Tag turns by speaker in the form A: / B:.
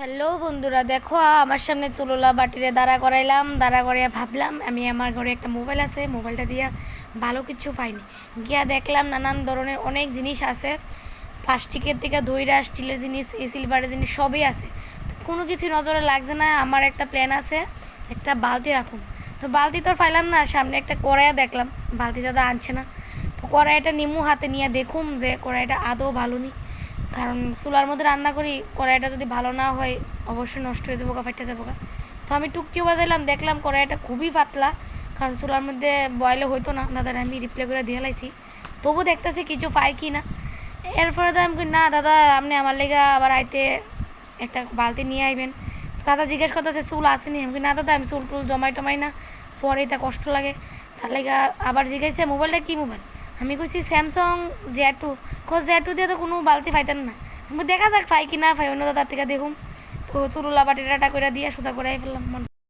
A: Hello বন্ধুরা, দেখো, আমার সামনে চুলোলা বাটিরে দাঁড়া করাইলাম, দাঁড়া করাইয়া ভাবলাম, আমি আমার ঘরে একটা মোবাইল আছে, মোবাইলটা দিয়ে ভালো কিছু পাইনি। গিয়া দেখলাম নানান ধরনের অনেক জিনিস আছে, প্লাস্টিকের থেকে দইরা, স্টিলের জিনিস, এই সিলভারের জিনিস, সবই আছে। তো কোনো কিছু নজরে লাগছে না, আমার একটা প্ল্যান আছে, একটা বালতি রাখুন। তো বালতি তো ফাইলাম না, সামনে একটা কড়াইয়া দেখলাম, বালতি দাদা আনছে না। তো কড়াইটা নিমু হাতে নিয়ে দেখুম যে কড়াইটা আদৌ ভালো নি কারণ চুলার মধ্যে রান্না করি, কড়াইটা যদি ভালো না হয়, অবশ্যই নষ্ট হয়ে যাব গা যাব গা তো আমি টুকটিও বাজাইলাম, দেখলাম কড়াইটা খুবই পাতলা, কারণ চুলার মধ্যে বয়লে হইতো না। দাদার আমি রিপ্লে করে দিয়ে লাইছি। তবু দেখতেছি কিছু পাই কি না। এরপরে তো আমি না, দাদা, আপনি আমার লেগে আবার আইতে একটা বালতি নিয়ে আইবেন। তো দাদা জিজ্ঞেস করতেছে, চুল আসেনি? আমি না, দাদা, আমি চুল টুল জমাই টমাই না পরে তা কষ্ট লাগে। তার লেগে আবার জিজ্ঞাসা, মোবাইলটা কি মোবাইল? আমি কইছি স্যামসং জে টু খোঁজ টু দিয়ে তো কোনো বালতি পাইতেন না। আমি দেখা যাক পাই কি না পাই অন্য দাদার থেকে দেখুন তো চুরুলা বাটি কইরা করে দিয়ে, সোজা করে ফেললাম, মন